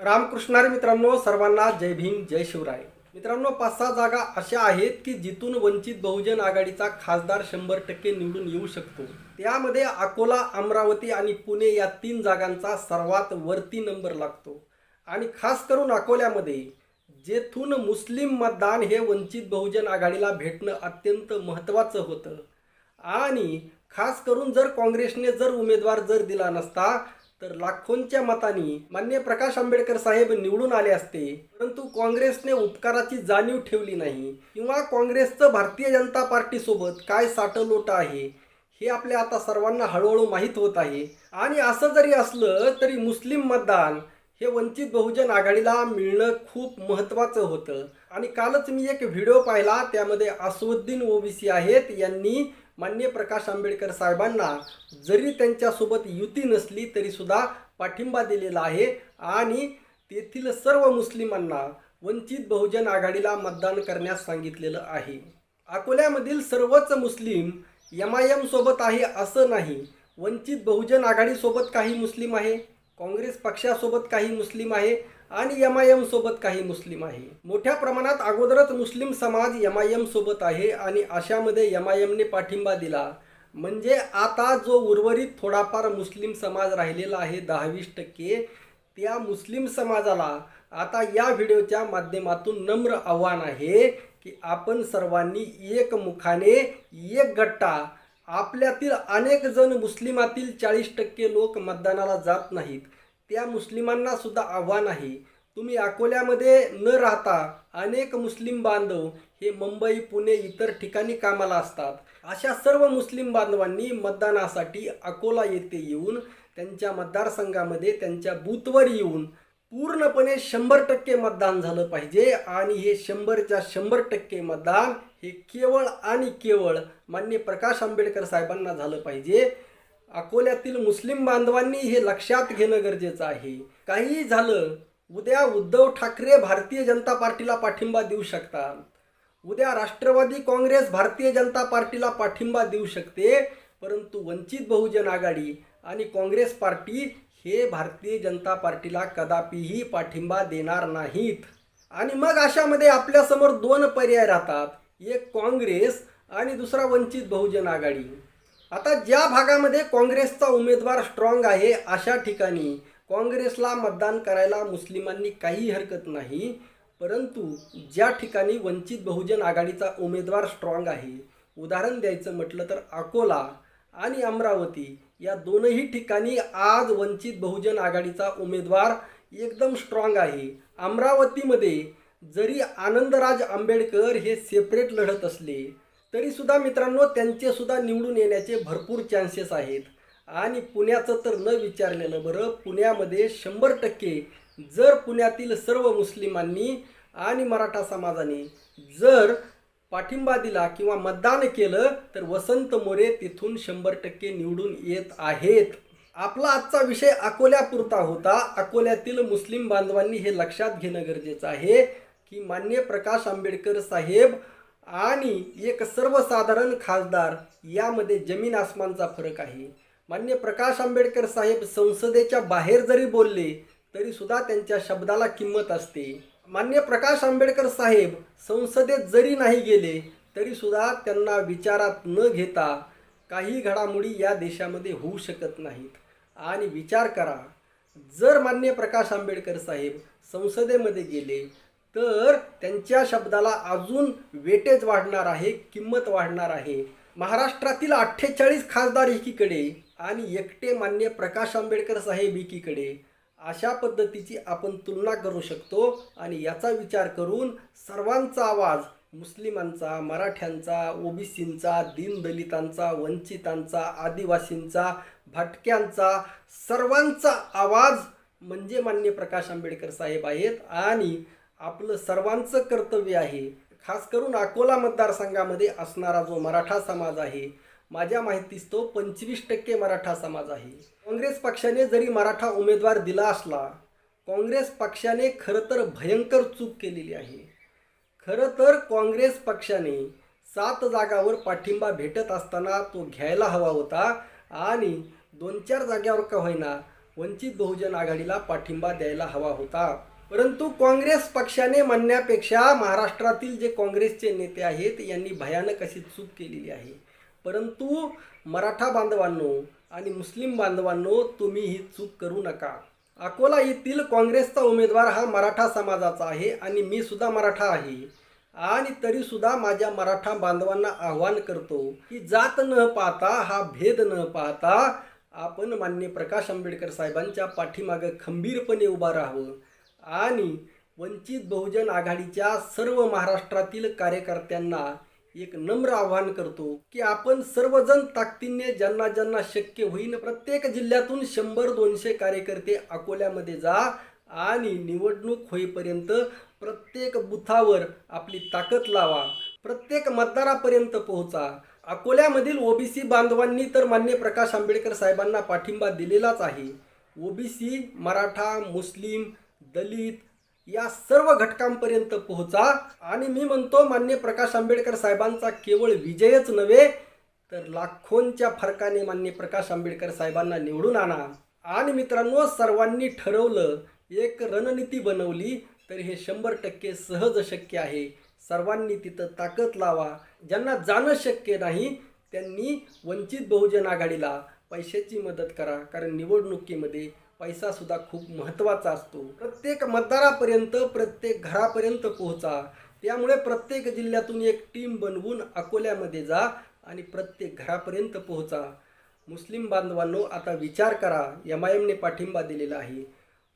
रामकृष्णारी मित्रांनो सर्वांना जय भीम जय शिवराय. मित्रांनो पाच सहा जागा अशा आहेत की जिथून वंचित बहुजन आघाडीचा खासदार शंभर टक्के निवडून येऊ शकतो. त्यामध्ये अकोला अमरावती आणि पुणे या तीन जागांचा सर्वात वरती नंबर लागतो. आणि खास करून अकोल्यामध्ये जेथून मुस्लिम मतदान हे वंचित बहुजन आघाडीला भेटणं अत्यंत महत्त्वाचं होतं. आणि खास करून जर काँग्रेसने जर उमेदवार जर दिला नसता तर लाखोंच्या मताने मान्य प्रकाश आंबेडकर साहेब निवडून आले असते. परंतु काँग्रेसने उपकाराची जाणीव ठेवली नाही. किंवा काँग्रेसचं भारतीय जनता पार्टीसोबत काय साठलोट आहे हे आपल्या आता सर्वांना हळूहळू माहीत होत आहे. आणि असं जरी असलं तरी मुस्लिम मतदान हे वंचित बहुजन आघाडीला मिळणं खूप महत्त्वाचं होतं. आणि कालच मी एक व्हिडिओ पाहिला त्यामध्ये असुद्दीन ओबीसी आहेत यांनी मान्य प्रकाश आंबेडकर साहेबांना जरी त्यांच्यासोबत युती नसली तरीसुद्धा पाठिंबा दिलेला आहे आणि तेथील सर्व मुस्लिमांना वंचित बहुजन आघाडीला मतदान करण्यास सांगितलेलं आहे. अकोल्यामधील सर्वच मुस्लिम एम आय एम सोबत आहे असं नाही वंचित बहुजन आघाडीसोबत काही मुस्लिम आहे काँग्रेस पक्षासोबत काही मुस्लिम आहे आणि एम आय एम सोबत काही मुस्लिम आहे. मोठ्या प्रमाणात अगोदरच मुस्लिम समाज एम आय एम सोबत आहे आणि अशामध्ये एम आय एमने पाठिंबा दिला. म्हणजे आता जो उर्वरित थोडाफार मुस्लिम समाज राहिलेला आहे दहावीस टक्के त्या मुस्लिम समाजाला आता या व्हिडिओच्या माध्यमातून नम्र आव्हान आहे की आपण सर्वांनी एकमुखाने एक गट्टा आपल्यातील अनेक जण मुस्लिमातील चाळीस टक्के लोक मतदानाला जात नाहीत. त्या मुस्लिमांना सुद्धा आव्हान आहे. तुम्ही अकोल्यामध्ये न राहता अनेक मुस्लिम बांधव हे मुंबई पुणे इतर ठिकाणी कामाला असतात. अशा सर्व मुस्लिम बांधवांनी मतदानासाठी अकोला येथे येऊन त्यांच्या मतदारसंघामध्ये त्यांच्या बूथवर येऊन पूर्णपणे शंभर टक्के मतदान झालं पाहिजे आणि हे शंभरच्या शंभर टक्के मतदान हे केवळ आणि केवळ मान्य प्रकाश आंबेडकर साहेबांना झालं पाहिजे. अकोल्यातील मुस्लिम बांधवांनी हे लक्षात घेणं गरजेचं आहे. काहीही झालं उद्या उद्धव ठाकरे भारतीय जनता पार्टीला पाठिंबा देऊ शकतात. उद्या राष्ट्रवादी काँग्रेस भारतीय जनता पार्टीला पाठिंबा देऊ शकते परंतु वंचित बहुजन आघाडी आणि काँग्रेस पार्टी हे भारतीय जनता पार्टीला कदापिही पाठिंबा देणार नाहीत. आणि मग अशामध्ये आपल्यासमोर दोन पर्याय राहतात. एक काँग्रेस आणि दुसरा वंचित बहुजन आघाडी. आता ज्या भागामध्ये काँग्रेसचा उमेदवार स्ट्रॉंग आहे अशा ठिकाणी काँग्रेसला मतदान करायला मुस्लिमांनी काही हरकत नाही परंतु ज्या ठिकाणी वंचित बहुजन आघाडीचा उमेदवार स्ट्रॉंग आहे उदाहरण द्यायचं म्हटलं तर अकोला आणि अमरावती या दोनही ठिकाणी आज वंचित बहुजन आघाडीचा उमेदवार एकदम स्ट्रॉंग आहे. अमरावतीमध्ये जरी आनंदराज आंबेडकर हे सेपरेट लढत असले तरीसुद्धा मित्रांनो त्यांचेसुद्धा निवडून येण्याचे भरपूर चान्सेस आहेत. आणि पुण्याचं तर न विचारलेलं बरं पुण्यामध्ये शंभर टक्के जर पुण्यातील सर्व मुस्लिमांनी आणि मराठा समाजाने जर पाठिंबा दिला किंवा मतदान केलं तर वसंत मोरे तिथून शंभर टक्के निवडून येत आहेत. आपला आजचा विषय अकोल्यापुरता होता. अकोल्यातील मुस्लिम बांधवांनी हे लक्षात घेणं गरजेचं आहे की मान्य प्रकाश आंबेडकर साहेब आणि एक सर्वसाधारण खासदार यामध्ये जमीन आसमानचा फरक आहे. मान्य प्रकाश आंबेडकर साहेब संसदेच्या बाहेर जरी बोलले तरी सुद्धा त्यांच्या शब्दाला किंमत असते. मान्य प्रकाश आंबेडकर साहेब संसदेत जरी नाही गेले तरी सुद्धा त्यांना विचारात न घेता काही घडामोडी या देशामध्ये होऊ शकत नाहीत. आणि विचार करा जर मान्य प्रकाश आंबेडकर साहेब संसदेमध्ये गेले तर त्यांच्या शब्दाला अजून वेटेज वाढणार आहे किंमत वाढणार आहे. महाराष्ट्रातील अठ्ठेचाळीस खासदार एकीकडे आणि एकटे मान्य प्रकाश आंबेडकर साहेब एकीकडे. अशा पद्धतीची आपण तुलना करू शकतो आणि याचा विचार करून सर्वांचा आवाज मुस्लिमांचा मराठ्यांचा ओबीसींचा दीनदलितांचा वंचितांचा आदिवासींचा भटक्यांचा सर्वांचा आवाज म्हणजे मान्य प्रकाश आंबेडकर साहेब आहेत. आणि आपलं सर्वांचं कर्तव्य आहे. खास करून अकोला मतदारसंघामध्ये असणारा जो मराठा समाज आहे माझ्या माहितीस तो पंचवीस टक्के मराठा समाज आहे. काँग्रेस पक्षाने जरी मराठा उमेदवार दिला असला काँग्रेस पक्षाने खरं तर भयंकर चूक केलेली आहे. खरं तर काँग्रेस पक्षाने सात जागावर पाठिंबा भेटत असताना तो घ्यायला हवा होता आणि दोन चार जाग्यावर का होईना वंचित बहुजन आघाडीला पाठिंबा द्यायला हवा होता. परंतु काँग्रेस पक्षाने म्हणण्यापेक्षा महाराष्ट्रातील जे काँग्रेसचे नेते आहेत यांनी भयानक अशी चूक केलेली आहे. परंतु मराठा बांधवांनो आणि मुस्लिम बांधवांनो तुम्ही ही चूक करू नका. अकोला येथील काँग्रेसचा उमेदवार हा मराठा समाजाचा आहे आणि मी सुद्धा मराठा आहे. आणि तरीसुद्धा माझ्या मराठा बांधवांना आव्हान करतो की जात न पाहता हा भेद न पाहता आपण मान्य प्रकाश आंबेडकर साहेबांच्या पाठीमागं खंबीरपणे उभा राहावं. आणि वंचित बहुजन आघाडीच्या सर्व महाराष्ट्रातील कार्यकर्त्यांना एक नम्र आवाहन करतो की आपण सर्वजण ताकदीने ज्यांना ज्यांना शक्य होईल प्रत्येक जिल्ह्यातून शंभर दोनशे कार्यकर्ते अकोल्यामध्ये जा आणि निवडणूक होईपर्यंत प्रत्येक बुथावर आपली ताकद लावा. प्रत्येक मतदारापर्यंत पोहोचा. अकोल्यामधील ओबीसी बांधवांनी तर मान्य प्रकाश आंबेडकर साहेबांना पाठिंबा दिलेलाच आहे. ओबीसी मराठा मुस्लिम दलित या सर्व घटकांपर्यंत पोहोचा. आणि मी म्हणतो मान्य प्रकाश आंबेडकर साहेबांचा केवळ विजयच नव्हे तर लाखोंच्या फरकाने मान्य प्रकाश आंबेडकर साहेबांना निवडून आणा. आणि मित्रांनो सर्वांनी ठरवलं एक रणनीती बनवली तर हे शंभर टक्के सहज शक्य आहे. सर्वांनी तिथं ताकद लावा. ज्यांना जाणं शक्य नाही त्यांनी वंचित बहुजन आघाडीला पैशाची मदत करा. कारण निवडणुकीमध्ये पैसा सुद्धा खूप महत्त्वाचा असतो. प्रत्येक मतदारापर्यंत प्रत्येक घरापर्यंत पोहोचा. त्यामुळे प्रत्येक जिल्ह्यातून एक टीम बनवून अकोल्यामध्ये जा आणि प्रत्येक घरापर्यंत पोहोचा. मुस्लिम बांधवांनो आता विचार करा. एम आय एमने पाठिंबा दिलेला आहे.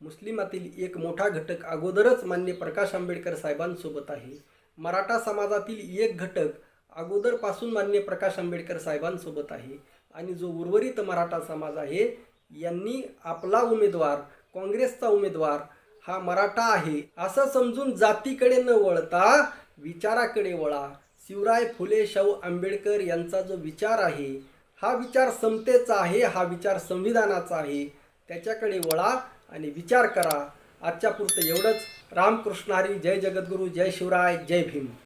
मुस्लिमातील एक मोठा घटक अगोदरच मान्य प्रकाश आंबेडकर साहेबांसोबत आहे. मराठा समाजातील एक घटक अगोदरपासून मान्य प्रकाश आंबेडकर साहेबांसोबत आहे. आणि जो उर्वरित मराठा समाज आहे यांनी आपला उमेदवार काँग्रेसचा उमेदवार हा मराठा आहे असं समजून जातीकडे न वळता विचाराकडे वळा. शिवराय फुले शाहू आंबेडकर यांचा जो विचार आहे हा विचार समतेचा आहे हा विचार संविधानाचा आहे. त्याच्याकडे वळा आणि विचार करा. आजच्या पुरतं एवढंच. रामकृष्ण हरी जय जगद्गुरू जय शिवराय जय भीम.